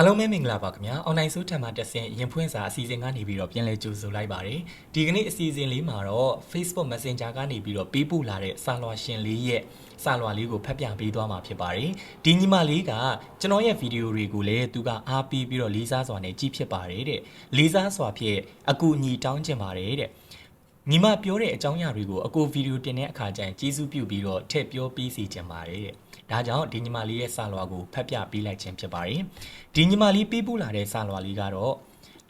အားလုံးပဲမင်္ဂလာပါခင်ဗျာအွန်လိုင်းဆိုးထံမှာတက်ဆင်ရင်ဖွင့်စာအစီအစဉ်ကနေပြီးတော့ပြန်လည်ကြိုဆိုလိုက်ပါတယ်ဒီကနေ့အစီအစဉ်လေးမှာတော့ Facebook Messenger ကနေပြီးတော့ပေးပို့လာတဲ့စာလွှာရှင်လေးရဲ့စာလွှာလေးကိုဖတ်ပြပေးသွားမှာဖြစ်ပါတယ်ဒီညီမလေးကကျွန်တော်ရဲ့ဗီဒီယိုတွေကိုလည်းသူကအားပေးပြီးတော့လေးစားစွာနဲ့ကြည့်ဖြစ်ပါတယ်တဲ့လေးစားစွာဖြင့်အကူအညီတောင်းချင်ပါတယ်တဲ့ညီမပြောတဲ့အကြောင်းအရာတွေကိုအကိုဗီဒီယိုတင်တဲ့အခါကျရင်ကျေးဇူးပြုပြီးတော့ထည့်ပြောပေးစီချင်ပါတယ်တဲ့။ ဒါကြောင့်ဒီညီမလေးရဲ့စာလွှာကိုဖတ်ပြပေးလိုက်ခြင်းဖြစ်ပါတယ်။ဒီညီမလေးပေးပို့လာတဲ့စာလွှာလေးကတော့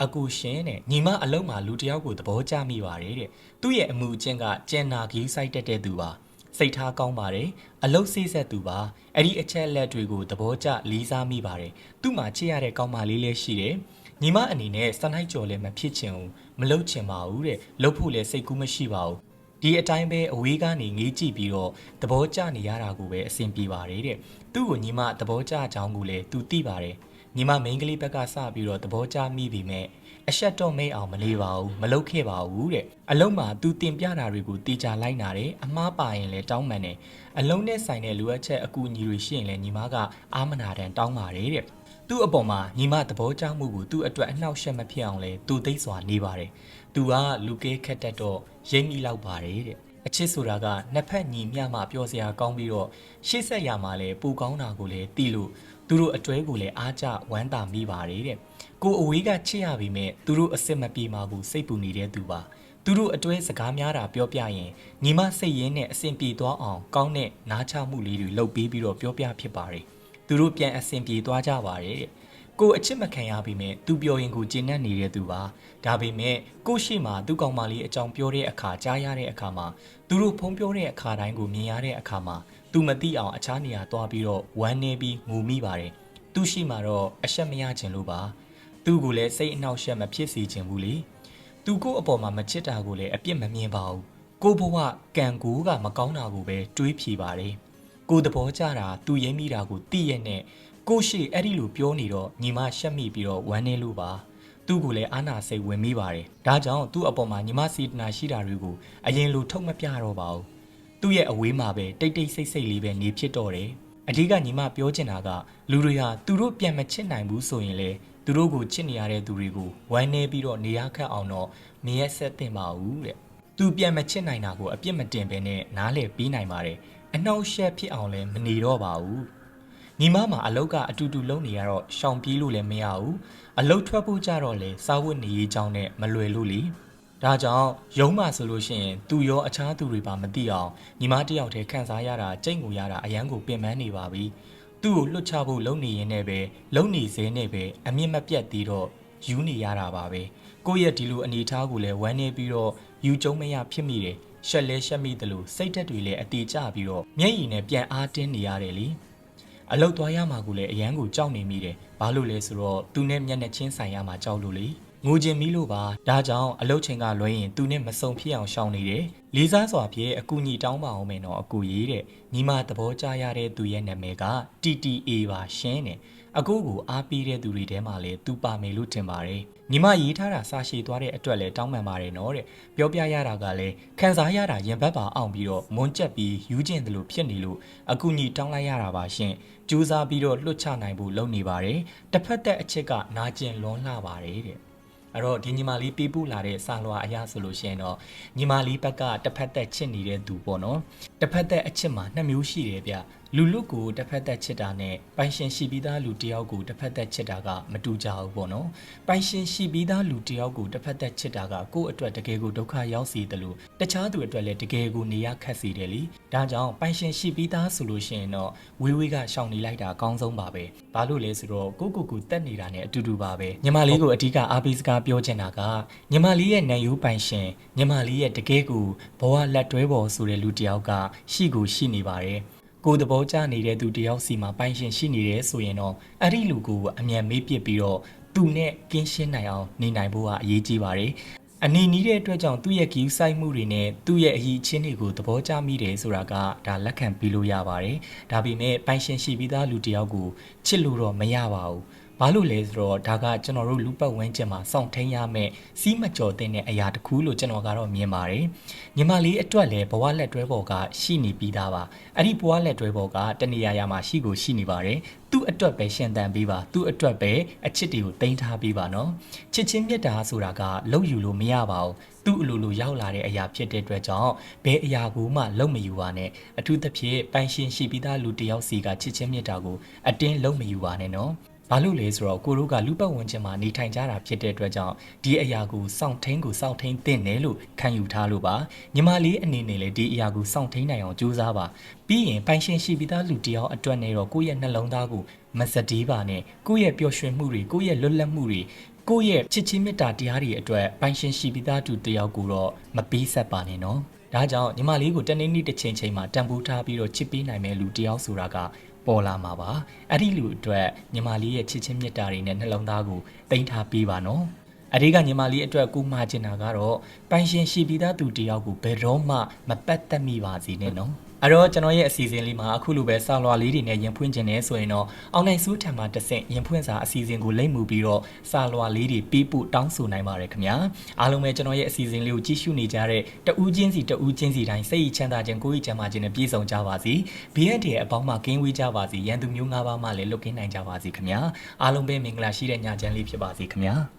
အကူရှင်တဲ့ညီမအလုံးမှာလူတစ်ယောက်ကိုသဘောကျမိပါတယ်တဲ့။သူ့ရဲ့အမှုအကျင့်ကကျန်နာကြီးစိုက်တက်တဲ့သူပါ။စိတ်ထားကောင်းပါတယ်။အလုတ်ဆေးဆက်သူပါ။အဲ့ဒီအချက်လက်တွေကိုသဘောကျလေးစားမိပါတယ်။သူ့မှာချစ်ရတဲ့ကောင်းမလေးလည်းရှိတယ်။ညီမအနေနဲ့စနိုက်ကြော်လည်းမဖြစ်ချင်ဘူးမလုပ်ချင်ပါဘူးတဲ့လုပ်ဖို့လည်းစိတ်ကူးမရှိပါဘူး ဒီအတိုင်းပဲအဝေးကနေငေးကြည့်ပြီးတော့သဘောကျနေရတာကိုပဲအဆင်ပြေပါတယ်တဲ့သူ့ကိုညီမသဘောကျကြောင်းကိုလည်းသူသိပါတယ်ညီမမိန်းကလေးဘက်ကစပြီးတော့သဘောကျမိပြီမဲ့အဆက်တော့မိတ်အောင်မလေးပါဘူးမလုပ်ခဲ့ပါဘူးတဲ့အလုံးမှာသူတင်ပြတာတွေကိုတေချာလိုက်နာတယ်အမားပါရင်လည်းတောင်းပန်တယ်အလုံးနဲ့ဆိုင်တဲ့လိုအပ်ချက်အကူအညီတွေရှိရင်လည်းညီမကအာမနာတန်တောင်းပါတယ်တဲ့သူ့အပေါ်မှာညီမသဘောကျမှုကိုသူ့အတွက်အနှောက်အယှက်မဖြစ်အောင်လဲသူသိစွာနေပါတယ်။ သူကလူကဲခက်တတ်တော့ရိမ့်မိလောက်ပါတယ်တဲ့အချစ်ဆိုတာကနှစ်ဖက်ညီမျှမှပြောစရာကောင်းပြီးတော့ရှေ့ဆက်ရမှာလဲပူကောင်းတာကိုလည်းတီးလို့သူတို့အတွဲကိုလည်းအားကျဝမ်းသာမိပါတယ်တဲ့။ကိုအဝေးကချစ်ရပြီမဲ့သူတို့အစ်စ်မပြေမှာကိုစိတ်ပူနေတဲ့သူပါ။သူတို့အတွဲစကားများတာပြောပြရင်ညီမစိတ်ရင်းနဲ့အဆင်ပြေသွားအောင်ကောင်းတဲ့နားချမှုလေးတွေလုပ်ပေးပြီးတော့ပြောပြဖြစ်ပါတယ်။သူတို့ပြန်အဆင်ပြေသွားကြပါတယ်တဲ့။ ကိုအချစ်မခံရပြီမဲ့သူပြောရင်ကိုကျဉ်နှံ့နေတဲ့သူပါ။ဒါပေမဲ့ကိုရှိမှသူကောင်မလေးအကြောင်းပြောတဲ့အခါကြားရတဲ့အခါမှာသူတို့ဖုံးပြောတဲ့အခါတိုင်းကိုမြင်ရတဲ့အခါမှာသူမသိအောင်အခြားနေရာသွားပြီးတော့ဝမ်းနေပြီးငိုမိပါတယ်။သူရှိမှတော့အဆက်မရခြင်းလို့ပါ။သူ့ကိုလည်းစိတ်အနှောက်အယှက်မဖြစ်စေခြင်းဘူးလေ။သူကိုအပေါ်မှာမချစ်တာကိုလည်းအပြစ်မမြင်ပါဘူးကိုဘဝကံကိုကမကောင်းတာကိုပဲတွေးဖြေပါတယ်ကိုသဘောကျတာသူရိမ့်မိတာကိုသိရဲ့နဲ့ ကိုရှိအဲ့ဒီလိုပြောနေတော့ညီမရှက်မိပြီးတော့ဝမ်းနေလို့ပါသူ့ကိုလည်းအာနာစိတ်ဝင်မိပါတယ်ဒါကြောင့်သူ့အပေါ်မှာညီမစီတနာရှိတာတွေကိုအရင်လိုထုတ်မပြတော့ပါဘူးသူ့ရဲ့အဝေးမှာပဲတိတ်တိတ်ဆိတ်ဆိတ်လေးပဲနေဖြစ်တော့တယ်အဓိကညီမပြောချင်တာကလူတွေဟာသူတို့ပြန်မချစ်နိုင်ဘူးဆိုရင်လေသူတို့ကိုချစ်နေရတဲ့သူတွေကိုဝမ်းနေပြီးတော့နေရခတ်အောင်တော့မရက်ဆက်တင်ပါဘူးတဲ့သူပြန်မချစ်နိုင်တာကိုအပြစ်မတင်ဘဲနဲ့နားလေပြီးနိုင်ပါတယ်အနှောက်အယှက်ဖြစ်အောင်လည်းမနေတော့ပါဘူး ညီမမှာအလုတ်ကအတူတူလုံးနေရတော့ရှောင်ပြေးလို့လည်းမရဘူးအလုတ်ထွက်ဖို့ကြတော့လေစားဝတ်နေရေးကြောင်းနဲ့မလွယ်လို့လေဒါကြောင့်ရုံးမှဆိုလို့ရှိရင်သူရောအခြားသူတွေပါမသိအောင်ညီမတစ်ယောက်တည်းခံစားရတာကြိတ်ငူရတာအရန်ကိုပင်ပန်းနေပါပြီသူ့ကိုလွတ်ချဖို့လုံနေရင်နဲ့ပဲလုံနေစေနဲ့ပဲအမြင့်မပြတ်သေးတော့ယူနေရတာပါပဲကိုယ့်ရဲ့ဒီလိုအနေအထားကိုလည်းဝမ်းနေပြီးတော့ယူကျုံမရဖြစ်မိတယ်ရှက်လဲရှက်မိတယ်လို့စိတ်သက်တွေလည်းအတီကျပြီးတော့မျက်ရည်နဲ့ပြန်အားတင်းနေရတယ်လी အလုတ်သွားရမှာကိုလည်းအရန်ကိုကြောက်နေမိတယ်။ဘာလို့လဲဆိုတော့သူနဲ့မျက်နှာချင်းဆိုင်ရမှာကြောက်လို့လေ။ ငိုချင်မီးလို့ပါ။ဒါကြောင့်အလုတ်ချင်းကလွှဲရင်သူနဲ့မစုံဖြစ်အောင်ရှောင်နေတယ်။လေးစားစွာဖြင့်အကူညီတောင်းပါအောင်မယ်နော်အကူရေးတဲ့။ညီမသဘောကျရတဲ့သူရဲ့နာမည်က TTA ပါရှင်းတယ်။အကူကိုအားပေးတဲ့သူတွေထဲမှာလည်းသူပါမယ်လို့ထင်ပါတယ်။ညီမရေးထားတာစာရှည်သွားတဲ့အတွက်လည်းတောင်းပန်ပါတယ်နော်တဲ့။ပြောပြရတာကလည်းခံစားရတာရင်ဘတ်ပါအောင်ပြီးတော့မွန်းကျက်ပြီးယူကျင်တယ်လို့ဖြစ်နေလို့အကူညီတောင်းလိုက်ရတာပါရှင်။ကြိုးစားပြီးတော့လွတ်ချနိုင်ဖို့လုပ်နေပါတယ်။တစ်ဖက်သက်အချစ်ကနာကျင်လွန်းလာပါတယ်တဲ့။ အဲ့တော့ဒီညီမလေးပေးပို့လာတဲ့စာလွှာအရာဆိုလို့ရှိရင်တော့ညီမလေးဘက်ကတစ်ဖက်သက်ချစ်နေတဲ့သူပေါ့နော်တစ်ဖက်သက်အချစ်မှာနှစ်မျိုးရှိတယ်ဗျ လူလူကိုတစ်ဖက်သက်ချစ်တာနဲ့ပိုင်ရှင်ရှိပြီးသားလူတစ်ယောက်ကိုတစ်ဖက်သက်ချစ်တာကမတူကြဘူးပေါ့နော်ပိုင်ရှင်ရှိပြီးသားလူတစ်ယောက်ကိုတစ်ဖက်သက်ချစ်တာကကိုယ့်အတွက်တကယ်ကိုဒုက္ခရောက်စေတယ်လို့တခြားသူအတွက်လည်းတကယ်ကိုနေရခက်စေတယ်လीဒါကြောင့်ပိုင်ရှင်ရှိပြီးသားဆိုလို့ရှိရင်တော့ဝေးဝေးကရှောင်နေလိုက်တာအကောင်းဆုံးပါပဲဘာလို့လဲဆိုတော့ကိုကိုကိုတက်နေတာနဲ့အတူတူပါပဲညီမလေးကိုအဓိကအားပေးစကားပြောချင်တာကညီမလေးရဲ့နံရိုးပိုင်ရှင်ညီမလေးရဲ့တကယ်ကိုဘဝလက်တွဲပေါ်ဆိုတဲ့လူတစ်ယောက်ကရှိကိုရှိနေပါတယ် ကိုယ်သဘောကျနေတဲ့သူတယောက်စီမှာပိုင်ရှင်ရှိနေတယ်ဆိုရင်တော့အဲ့ဒီလူကိုအမြန်မေးပစ်ပြီးတော့သူနဲ့ကင်းရှင်းနိုင်အောင်နေနိုင်ဖို့ကအရေးကြီးပါတယ်အနေနီးတဲ့အတွက်ကြောင့်သူ့ရဲ့ဂီးဆိုင်မှုတွေနဲ့သူ့ရဲ့အရေးချင်းတွေကိုသဘောကျမိတယ်ဆိုတာကဒါလက်ခံပြီးလို့ရပါတယ်။ဒါပေမဲ့ပိုင်ရှင်ရှိပြီးသားလူတစ်ယောက်ကိုချစ်လို့တော့မရပါဘူး။ ဘာလို့လဲဆိုတော့ဒါကကျွန်တော်တို့လူပတ်ဝန်းကျင်မှာစောင့်ထိန်ရမယ့်စီးမကြော်တဲ့အရာတစ်ခုလို့ကျွန်တော်ကတော့မြင်ပါတယ်ညီမလေးအတွက်လည်းဘဝလက်တွဲပေါ်ကရှိနေပြီးသားပါအဲ့ဒီဘဝလက်တွဲပေါ်ကတနေရာရာမှာရှိကိုရှိနေပါတယ်သူ့အတွက်ပဲရှင်သန်ပေးပါသူ့အတွက်ပဲအချစ်တွေကိုတင်ထားပေးပါနော်ချစ်ချင်းမြတ်တာဆိုတာကလုံယူလို့မရပါဘူးသူ့အလိုလိုရောက်လာတဲ့အရာဖြစ်တဲ့အတွက်ကြောင့်ဘယ်အရာကိုမှလုံမယူပါနဲ့အထူးသဖြင့်ပိုင်ရှင်ရှိပြီးသားလူတစ်ယောက်စီကချစ်ချင်းမြတ်တာကိုအတင်းလုံမယူပါနဲ့နော် ဘာလို့လဲဆိုတော့ကိုတို့ကလူပတ်ဝန်းကျင်မှာနေထိုင်ကြတာဖြစ်တဲ့အတွက်ကြောင့်ဒီအရာကိုစောင့်ထိန်ကိုစောင့်ထိန်သင့်တယ်လို့ခံယူထားလို့ပါညီမလေးအနေနဲ့လည်းဒီအရာကိုစောင့်ထိန်နိုင်အောင်ကြိုးစားပါပြီးရင်ပိုင်ရှင်ရှိပြီးသားလူတစ်ယောက်အတွက်နဲ့တော့ကိုယ့်ရဲ့နှလုံးသားကိုမစတီးပါနဲ့ကိုယ့်ရဲ့ပျော်ရွှင်မှုတွေကိုယ့်ရဲ့လွတ်လပ်မှုတွေကိုယ့်ရဲ့ချစ်ချင်းမေတ္တာတရားတွေအတွက်ပိုင်ရှင်ရှိပြီးသားသူတစ်ယောက်ကိုတော့မပေးဆက်ပါနဲ့နော်ဒါကြောင့်ညီမလေးကိုတနေ့နေ့တစ်ချိန်ချိန်မှာတန်ဖိုးထားပြီးတော့ချစ်ပေးနိုင်မဲ့လူတစ်ယောက်ဆိုတာက ပေါ်လာမှာပါအဲ့ဒီလူအတွက်ညီမလေးရဲ့ချစ်ချင်းမြတ်တာတွေနဲ့နှလုံးသားကိုတင်ထားပေးပါနော်အဒီကညီမလေးအတွက်ကိုမှာချင်တာကတော့ပိုင်ရှင်ရှိပြီးသားသူတယောက်ကိုဘယ်တော့မှမပတ်သက်မိပါစေနဲ့နော် အဲ့တော့ကျွန်တော်ရဲ့အစီအစဉ်လေးမှာအခုလိုပဲစာလွာလေးတွေနဲ့ရင်ဖွင့်ခြင်းနဲ့ဆိုရင်တော့အောင်နိုင်စုထံမှာတစ်ဆင့်ရင်ဖွင့်စာအစီအစဉ်ကိုလိမ့်မှုပြီးတော့စာလွာလေးတွေပေးပို့တောင်းဆိုနိုင်ပါတယ်ခင်ဗျာအားလုံးပဲကျွန်တော်ရဲ့အစီအစဉ်လေးကိုကြည့်ရှုနေကြတဲ့တဦးချင်းစီတဦးချင်းစီတိုင်းစိတ်ချမ်းသာခြင်းကိုယ်ချမ်းသာခြင်းနဲ့ပြည့်စုံကြပါစေဘေးရန်တွေအပေါင်းမှာကင်းဝေးကြပါစေရန်သူမျိုး၅ပါးမှလည်းလွတ်ကင်းနိုင်ကြပါစေခင်ဗျာအားလုံးပဲမင်္ဂလာရှိတဲ့ညချမ်းလေးဖြစ်ပါစေခင်ဗျာ